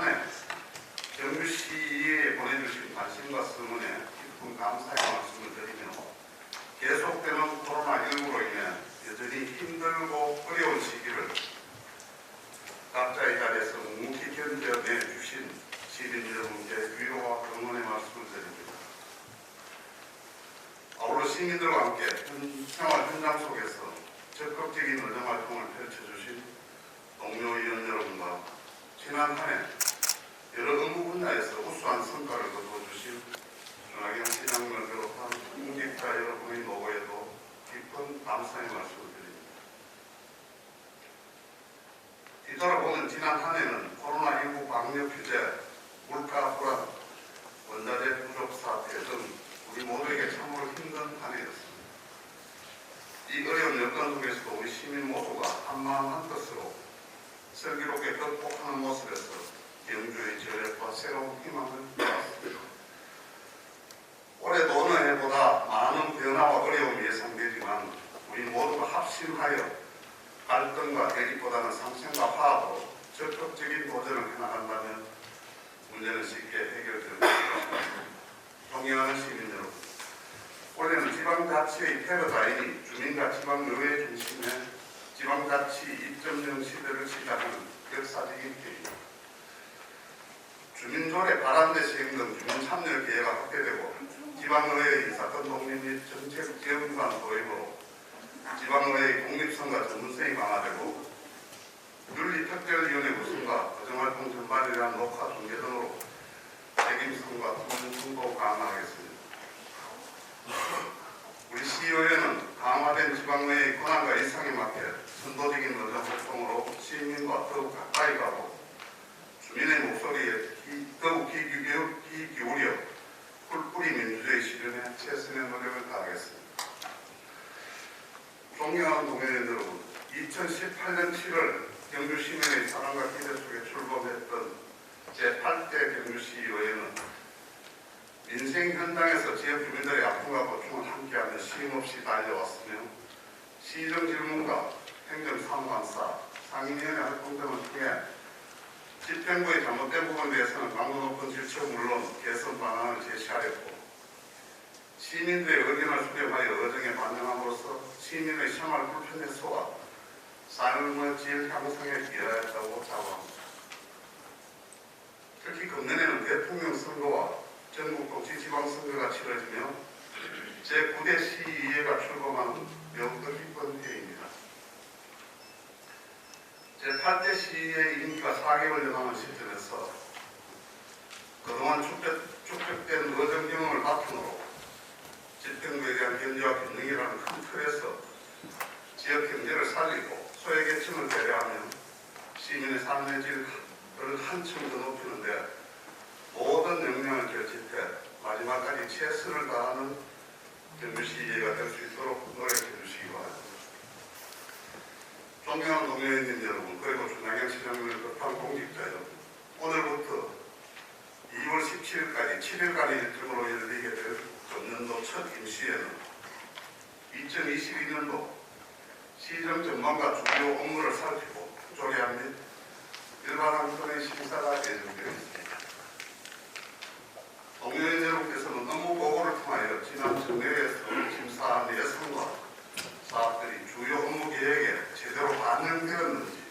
한해 경주시에 보내주신 관심과 성원에 깊은 감사의 말씀을 드리며 계속되는 코로나19로 인해 여전히 힘들고 어려운 시기를 각자의 자리에서 묵묵히 견뎌내 주신 시민 여러분께 위로와 응원의 말씀을 드립니다. 아울러 시민들과 함께 현- 생활 현장 속에서 적극적인 의정 활동을 펼쳐주신 동료 의원 여러분과 지난 한해 여러 업무 분야에서 우수한 성과를 거두어주신 준하경 시장님을 비롯한 공직자 여러분의 노고에도 깊은 감사의 말씀을 드립니다. 뒤돌아보는 지난 한 해는 코로나19 방역 규제, 물가 불안, 원자재 부족 사태 등 우리 모두에게 참으로 힘든 한 해였습니다. 이 어려운 여건 속에서도 우리 시민 모두가 한마음 한뜻으로 슬기롭게 극복하는 모습에서 경주의 저력과 새로운 희망을 보았습니다. 올해도 어느 해보다 많은 변화와 어려움이 예상되지만 우리 모두가 합심하여 갈등과 대립보다는 상생과 화합으로 적극적인 도전을 해나간다면 문제는 쉽게 해결될 것입니다. 존경하는 시민 여러분, 올해는 지방자치의 패러다임이 주민과 지방의회 중심의 지방자치 2.0 시대를 시작하는 역사적인 계기입니다. 주민조례 발안대 시행 등 주민 참여 기회가 확대되고 지방의회 인사권 독립 및 정책 지원관 도입으로 지방의회의 독립성과 전문성이 강화되고 윤리특별위원회 구성과 거정활동 전반에 대한 녹화 중계 등으로 책임성과 투명성도 강화하겠습니다. 우리 시의회는 강화된 지방의회의 권한과 이상에 맞게 선도적인 의정 활동으로 시민과 더욱 가까이 가고 주민의 목소리에 기- 더욱 귀, 기울여, 귀 기울여 뿔뿌리 민주주의 실현에 최선의 노력을 다하겠습니다. 존경하는 동료인 여러분, 2018년 7월 경주시민의 사랑과 기대 속에 출범했던 제8대 경주시의회는 민생 현장에서 지역 주민들의 아픔과 고충을 함께하며 쉼없이 달려왔으며 시정 질문과 행정사무관사, 상임위원회 활동 등을 통해 집행부의 잘못된 부분에 대해서는 강도 높은 질책 물론 개선 방안을 제시하였고 시민들의 의견을 수렴하여 의정에 반영함으로써 시민의 생활 불편 해소와 삶의 질 향상에 기여하였다고 자부합니다. 특히 금년에는 대통령 선거와 전국 도시 지방선거가 치러지며 제9대 시의회가 출범하는 매우 뜻깊은 해입니다. 제8대 시의회 임기가 4개월 남은 시점에서 그동안 축적, 축적된 의정 경험을 바탕으로 집행부에 대한 견제와 균형이라는 큰 틀에서 지역 경제를 살리고 소외계층을 배려하며 시민의 삶의 질을 한층 더 높이는데 모든 역량을 결집해 마지막까지 최선을 다하는 경주시의회가 될 수 있도록 노력해 주시기 바랍니다. 존경하는 동료님 여러분, 그리고 시장님을 비롯한 공직자 여러분, 오늘부터 2월 17일까지 7일간의 일정으로 열리게 될 전년도 첫 임시회는 2022년도 시정 전망과 주요 업무를 살피고 조례안 및 일반 항선의 심사가 예정되어 있습니다. 동료인 여러분께서는 업무 보고를 통하여 지난 정례에서 심사한 예산과 사업들이 주요 업무 계획에 제대로 반영되었는지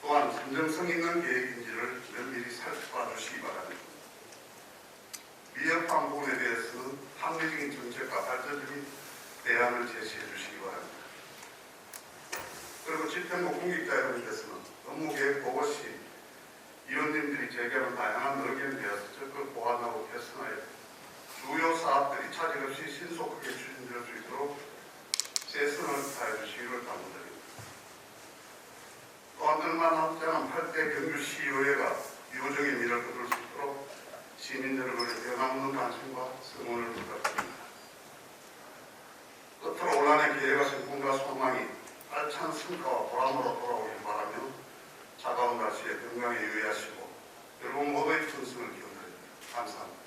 또한 진정성 있는 계획인지를 면밀히 살펴봐 주시기 바랍니다. 미흡한 부분에 대해서는 합리적인 정책과 발전적인 대안을 제시해 주시기 바랍니다. 그리고 집행부 공직자 여러분께서는 업무 계획 보고 시 위원님들이 제기하는 다양한 의견에 대해서 적극 보완하고 개선하여 주요 사업들이 차질 없이 신속하게 추진될 수 있도록 최선을 다해 주시기를 당부드립니다. 오늘만 함께하는 8대 경주 시의회가 유정의 미를 거둘 수 있도록 시민들을 위해 변함없는 관심과 성원을 부탁드립니다. 끝으로 올한해 기회가 성공과 소망이 알찬 승가와 보람으로 돌아오길 바라며 차가운 날씨에 건강에 유의하시고 여러분 모두의 편승을 기원드립니다. 감사합니다.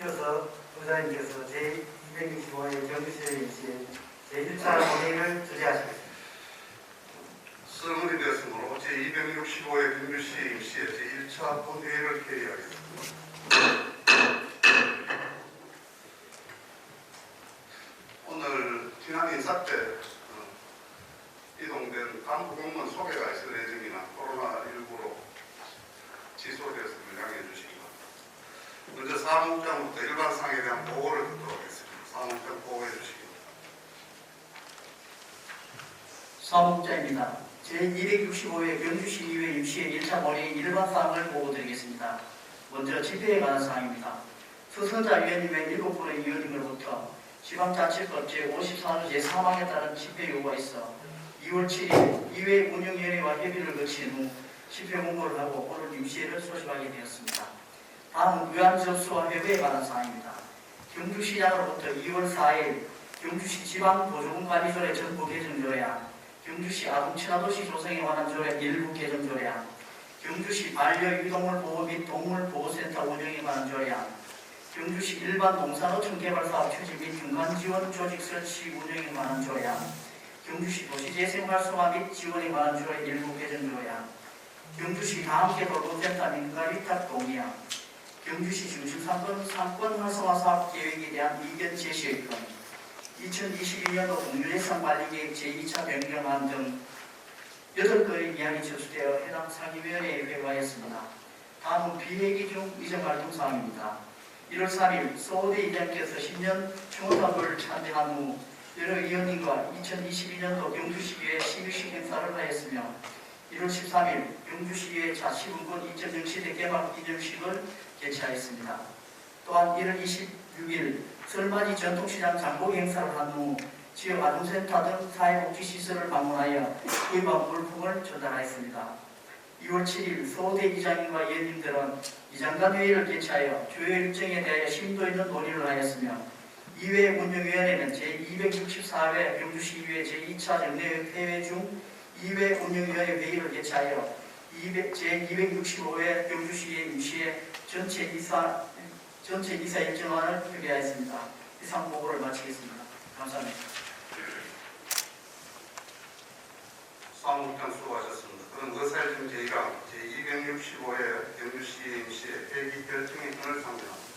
이어서 부사님께서 제265회 경주시회 이시 제1차 본회의를 주재하십니다. 성원이 되었으므로 제265회 경주시 임시의 제1차 본회의를 개의하겠습니다. 오늘 지난 인사 때 어, 이동된 간부공무원 소개가 있을 예정이나 코로나19로 취소되었음을 양해해 주시기 바랍니다. 먼저 사무국장부터 일반상에 대한 보고를 듣도록 하겠습니다. 사무국장 보고해 주시기 바랍니다. 사무국장입니다. 제265회 경주시의회 임시회 1차 본회의 일반 사항을 보고드리겠습니다. 먼저 집회에 관한 사항입니다. 수선자 위원님의 7분의 위원님으로부터 지방자치법 제54조 제3항에 따른 집회 요구가 있어 2월 7일 이회 운영위원회와 협의를 거친 후 집회 공고를 하고 오늘 임시회를 소집하게 되었습니다. 다음은 의안 접수와 협의에 관한 사항입니다. 경주시장으로부터 2월 4일 경주시 지방도시군관리조례 전부 개정 조례안 경주시 아동 친화도시 조성에 관한 조례 일부 개정 조례안, 경주시 반려 유동물 보호 및 동물 보호센터 운영에 관한 조례안, 경주시 일반 농산어촌 개발 사업 추진 및 중간 지원 조직 설치 운영에 관한 조례안, 경주시 도시재생 활성화 및 지원에 관한 조례 일부 개정 조례안, 경주시 다함께 돌봄센터 민가 위탁 동의안, 경주시 중심 상권 상권 활성화 사업 계획에 대한 이견 제시의 건, 2022년도 공유예산 관리계획 제2차 변경안 등 8건의 이항이 접수되어 해당 상임위원회에 회부하였습니다. 다음은 비회기 중 이전 활동 사항입니다. 1월 3일 소호대 이장께서 신년 총선을 참여한 후 여러 위원님과 2022년도 경주시의회 시유식 행사를 하였으며 1월 13일 경주시의회 자치분권 2.0 시대 개막 기념식을 개최하였습니다. 또한 1월 26일 설맞이 전통시장 장보 행사를 한 후 지역 아동센터 등 사회복지시설을 방문하여 구입한 물품을 전달하였습니다. 2월 7일 소대 이장님과 위원님들은 이장간 회의를 개최하여 주요 일정에 대하여 심도 있는 논의를 하였으며 이회 운영위원회는 제264회 경주시의회 제2차 정례회회 중 2회 운영위원회 회의를 개최하여 200 제265회 경주시의 임시회 전체 이사 전체 이사 일정안을 협의하였습니다. 이상 보고를 마치겠습니다. 감사합니다. 사무국장 수고하셨습니다. 그럼 의사일정 제1항 제265회 경주시 임시의 회기 결정의 건을 상정합니다.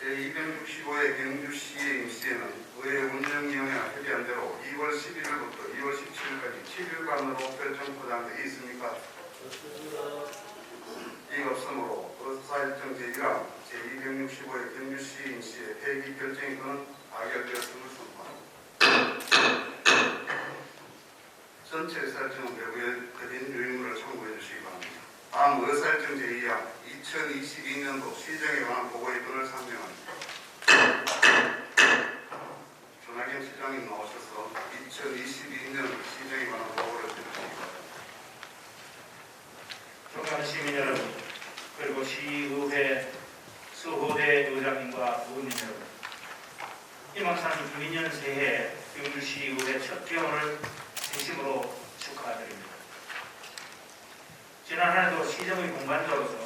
제265회 경주시 임시에는 의회 운영위원회가 협의한 대로 2월 11일부터 2월 17일까지 7일간으로 결정 포장되어 있습니까? 이가 없으므로 의사일정 제1항 제265회 경주시 임시의 회기 결정의 건은 가결되었음을 선포합니다. 전체 의사일정은 외부에 그린 유인물을 참고해 주시기 바랍니다. 다음 의사일정 제2항 2022년도 시정에 관한 보고의 건을 상정합니다. 전하경 시장님 나오셔서 2022년 시정에 관한 보고를 해주시기 바랍니다. 시민 여러분, 그리고 시의회 수호대 의장님과 의원님 여러분, 희망찬 김인년 새해 경주시의회 첫 개원을 진심으로 축하드립니다. 지난 한 해도 시정의 공간자로서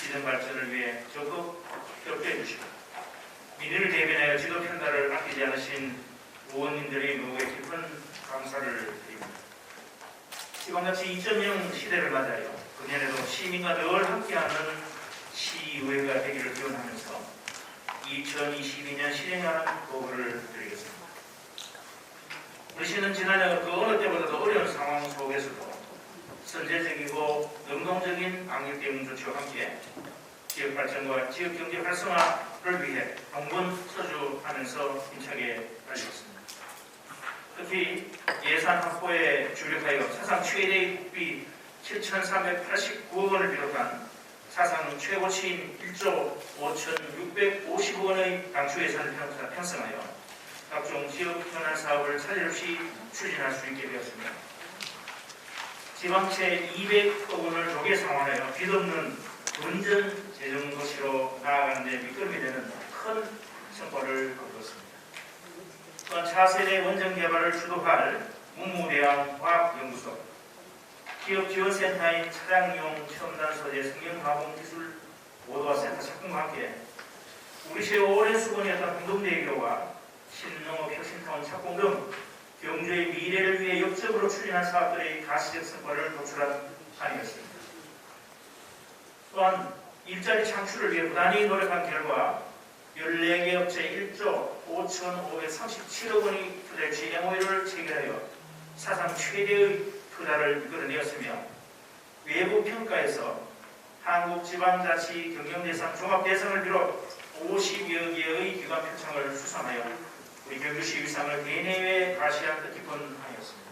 시정 발전을 위해 적극 협조해 주시고 민의를 대변하여 지도 편달을 아끼지 않으신 의원님들의 노고에 깊은 감사를 드립니다. 이번같이 2.0 시대를 맞아요. 금년에도 시민과 늘 함께하는 시의회가 되기를 기원하면서 2022년 실행하는 보고를 드리겠습니다. 우리 시는 지난해 그 어느 때보다도 어려운 상황 속에서도 선제적이고 능동적인 방역 대응 조치와 함께 지역 발전과 지역 경제 활성화를 위해 동분 서주하면서 힘차게 달려왔습니다. 특히 예산 확보에 주력하여 사상 최대의 국비 7,389억 원을 비롯한 사상 최고치인 1조 5,650억 원의 당초 예산을 편- 편성하여 각종 지역 현안 사업을 차질 없이 추진할 수 있게 되었습니다. 지방채 200억 원을 조개 상환하여 빚없는 건전 재정 도시로 나아가는 데 밑거름이 되는 큰 성과를 거두었습니다. 또한 차세대 원전 개발을 주도할 문무대학 과학연구소, 기업 지원센터인 차량용 첨단 소재 성형 가공 기술 모두와 센터 착공과 함께 우리 시의 오랜 수건이었던 공동대교와 신농업 혁신타운 착공 등 경주의 미래를 위해 역적으로 추진한 사업들의 가시적 성과를 도출한 한이었습니다. 또한 일자리 창출을 위해 부단히 노력한 결과 14개 업체 1조 5,537억 원이 투자해 GMO를 체결하여 사상 최대의 투자를 이끌어내었으며 외부 평가에서 한국지방자치 경영대상 종합대상을 비롯 50여 개의 기관 표창을 수상하여 우리 경주시 위상을 대내외 가시한 뜻깊은 한이었습니다.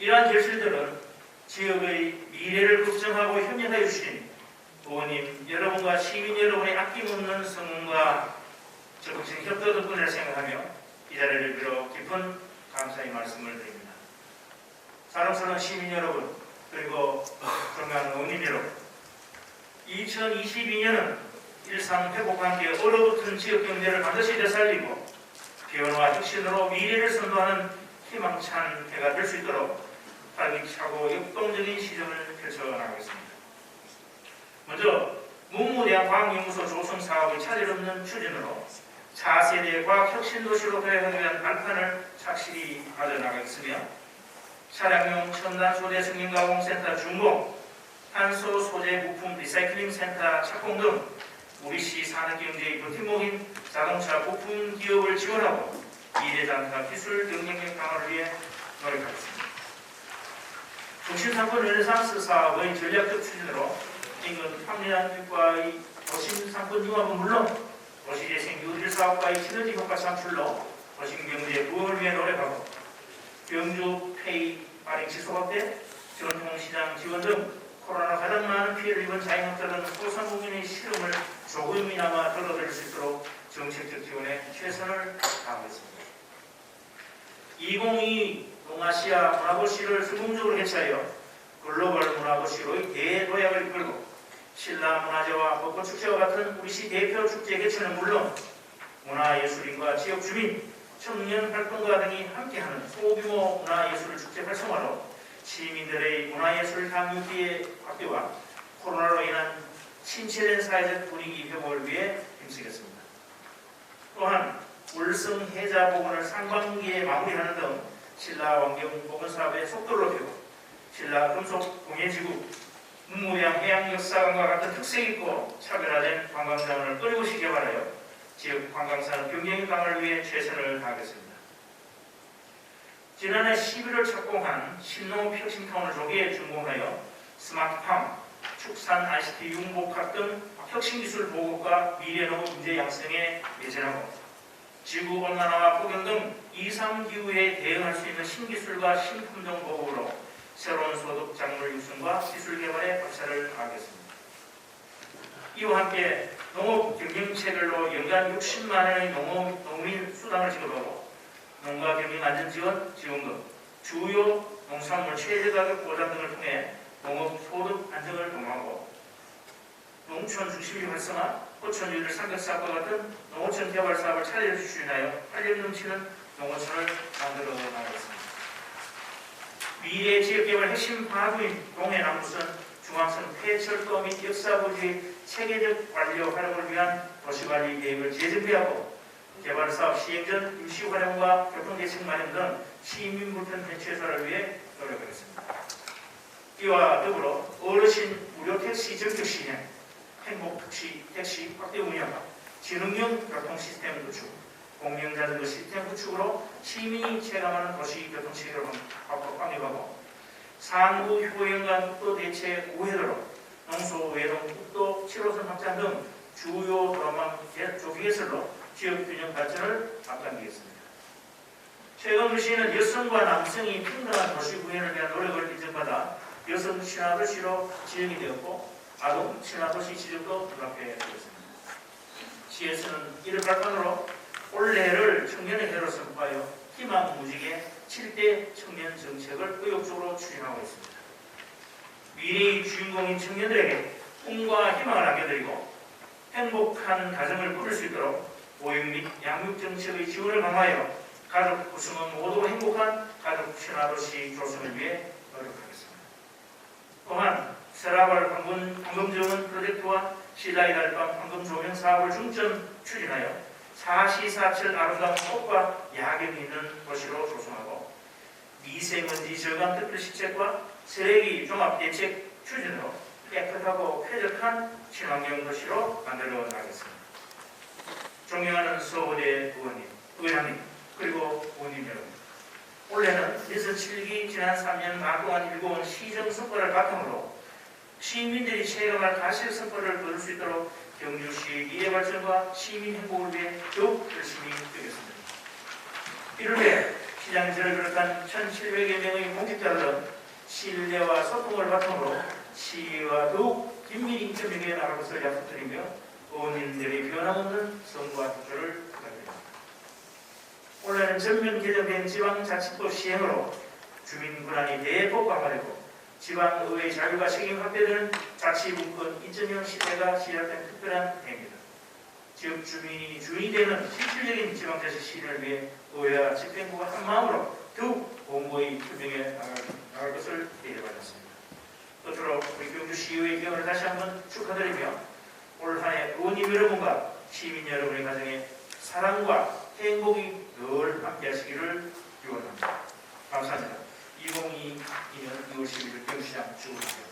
이러한 결실들은 지역의 미래를 걱정하고 협력하여 주신 부모님 여러분과 시민 여러분의 아낌없는 성원과 적극적인 협조 덕분을 생각하며 이 자리를 빌어 깊은 감사의 말씀을 드립니다. 사랑스러운 시민 여러분 그리고 건강한 어머님 여러분 2022년은 일상 회복과 함께 얼어붙은 지역 경제를 반드시 되살리고 변화와 혁신으로 미래를 선도하는 희망찬 해가 될 수 있도록 활기차고 역동적인 시정을 펼쳐나가겠습니다. 먼저 문무대학 과학연구소 조성 사업의 차질 없는 추진으로 차세대 과학 혁신 도시로 도약하기 위한 발판을 착실히 가져나가겠으며 차량용 첨단 소재 승인 가공센터 준공, 탄소 소재 부품 리사이클링 센터 착공 등 우리 시 산업경제의 버팀목인 자동차 부품 기업을 지원하고 미래장사 기술 경쟁력 강화를 위해 노력하겠습니다. 중심상권 르네상스 사업의 전략적 추진으로 인근 황리단과의 도심상권 융합은 물론 도시재생 유질 사업과의 시너지 효과 창출로 도심경제 부흥을 위해 노력하고 경주 페이 지속 확대, 전통시장 지원 등 코로나 가장 많은 피해를 입은 자영업자 등 소상공인의 실험을 조금이나마 덜어드릴 수 있도록 정책적 지원에 최선을 다하겠습니다. 2022 동아시아 문화도시를 성공적으로 개최하여 글로벌 문화도시로의 대도약을 이끌고 신라 문화제와 벚꽃 축제와 같은 우리 시 대표 축제 개최는 물론 문화예술인과 지역 주민, 청년 활동가 등이 함께하는 소규모 문화예술 축제 활성화로 시민들의 문화예술 향유기의 확대와 코로나로 인한 침체된 사회적 분위기 회복을 위해 힘쓰겠습니다. 또한 울성 해자 복원을 상반기에 마무리하는 등 신라 환경 복원 사업의 속도를 높이고 신라 금속 공예지구, 문무양 해양 역사관과 같은 특색 있고 차별화된 관광자원을 끊임없이 개발하여 지역 관광산업 경쟁 강화를 위해 최선을 다하겠습니다. 지난해 11월 착공한 신농업 혁신타운을 조기에 준공하여 스마트팜, 축산 ICT 융복합 등 혁신기술 보급과 미래농업 문제 양성에 매진하고 지구온난화와 폭염 등 이상기후에 대응할 수 있는 신기술과 신품종 보급으로 새로운 소득 작물 육성과 기술 개발에 박차를 가하겠습니다. 이와 함께 농업 경영체별로 연간 60만 원의 농업 농민 수당을 지급하고 농가 경영 안전 지원 지원금, 주요 농산물 최저 가격 보장 등을 통해 농업 소득 안정을 도모하고 농촌 중심의 활성화, 호촌유를 삼겹살과 같은 농어촌 개발 사업을 차례로 추진하여 활력 넘치는 농어촌을 만들어 나가겠습니다. 미래 지역개발 핵심 파부인 동해남부선 중앙선 폐철도 및 역사부지의 체계적 관리와 활용을 위한 도시관리 계획을 재정비하고 개발 사업 시행 전 임시 활용과 교통대책 마련 등 시민 불편 해소를 위해 노력하겠습니다. 이와 더불어 어르신 무료 택시 정책 시행, 행복 택시, 택시 확대 운영, 지능형 교통 시스템 구축, 공영 자전거 시스템 구축으로 시민이 체감하는 도시 교통 체계를 확립하고 상부 효연간 국도 대체 우회도로 농소 외동 국도 7호선 확장 등 주요 도로망 개- 조기 개설로 지역 균형 발전을 앞당기겠습니다. 최근 도시는 여성과 남성이 평등한 도시 구현을 위한 노력을 인정받아 여성 친화도시로 지정이 되었고 아동 친화도시 지정도 눈앞에 두었습니다. 시에서는 이를 발판으로 올해를 청년의 해로 선포하여 희망 무지개 7대 청년 정책을 의욕적으로 추진하고 있습니다. 미래의 주인공인 청년들에게 꿈과 희망을 안겨드리고 행복한 가정을 꾸릴 수 있도록 보육 및 양육 정책의 지원을 강화하여 가족 구성원 모두 행복한 가족 친화도시 조성을 위해 노력하겠습니다. 또한 세라발 황금, 황금정원 프로젝트와 신라의 달밤 황금 조명 사업을 중점 추진하여 사시사철 아름다운 꽃과 야경이 있는 도시로 조성하고 미세먼지 저감 특별 시책과 쓰레기 종합 대책 추진으로 깨끗하고 쾌적한 친환경 도시로 만들어 나가겠습니다. 존경하는 서울대 의원님, 의장님, 그리고 의원님 여러분. 올해는 107기 지난 3년 반 동안 일궈온 시정 성과를 바탕으로 시민들이 체감할 가실 성과를 거둘 수 있도록 경주시 미래 발전과 시민 행복을 위해 더욱 열심히 뛰겠습니다. 이를 위해 저를 비롯한 1,700여 명의 공직자들은 신뢰와 소통을 바탕으로 시와 더욱 긴밀히 협력해 나갈 것을 약속드리며 의원님들의 변함없는 성과 투표를 부탁드립니다. 올해는 전면 개정된 지방자치법 시행으로 주민 권한이 대폭 강화되고 지방의회 자유가 책임 확대되는 자치분권 2.0 시대가 시작된 특별한 해입니다. 지역 주민이 주인이 되는 실질적인 지방자치 실현을 위해 의회와 집행부가 한마음으로 더욱 공고히 투명해 나갈, 나갈 것을 기대받았습니다. 끝으로 우리 경주시의회 개원을 다시 한번 축하드리며 올 한해 의원님 여러분과 시민 여러분의 가정에 사랑과 행복이 늘 함께하시기를 기원합니다. 감사합니다. 2022년 2월 11일 경시장 주무십시오.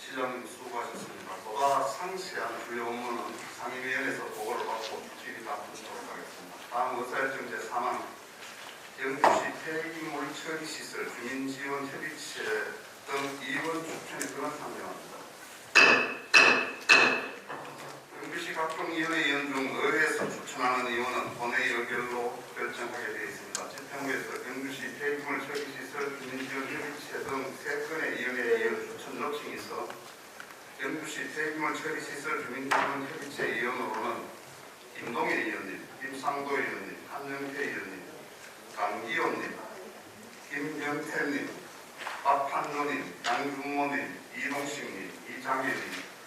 시장님 수고하셨습니다. 보다 상세한 주요 업무는 상임위원회에서 45살쯤 제3항 영주시 폐기물 처리시설 주민지원협의체 등 2번 추천에 그만 참여합니다. 영주시 각종위원회 위원 중 의회에서 추천하는 의원은 본회의 의결로 결정하게 되어 있습니다. 집행부에서 영주시 폐기물 처리시설 주민지원협의체 등 3건의 위원회 위원 추천 요청이 있어 영주시 폐기물 처리시설 주민지원협의체 위원으로는 박판노님, 양준모님, 이동식님, 이장혜님,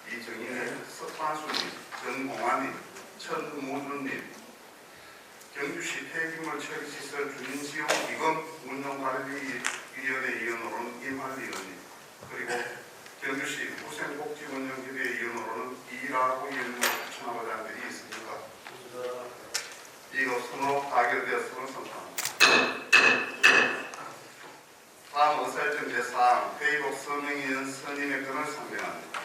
이정인님, 석환수님, 전공환님, 천무준님, 경주시 폐기물 처리시설 주민지원 기금 운영관리위원회 위원으로는 임한리 의원님, 그리고 경주시 후생복지운영협의회 위원으로는 이라고 위원님을 추천하고자 하는 일이 있습니까? 선호 가결되었음을 선포합니다. 다음 의사일정 제4항 회의록 서명위원 선임의 건을 상정합니다.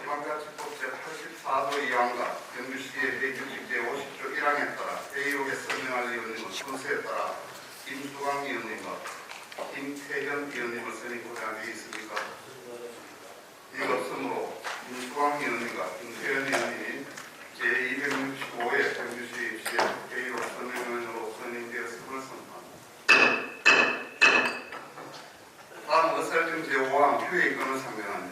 지방자치법 제84조 2항과 경주시의 회의규칙 제50조 1항에 따라 회의록에 서명할 위원님은 순서에 따라 김수광 위원님과 김태현 위원님을 선임하고자 하는 게 있습니까? 이가 없으므로 김수광 위원님과 김태현 위원님이 제265회 경주시 입시에 회의록 서명위원으로 선임되었음을 선포합니다. 다음 의사일정 제5항 휴회권을 상정합니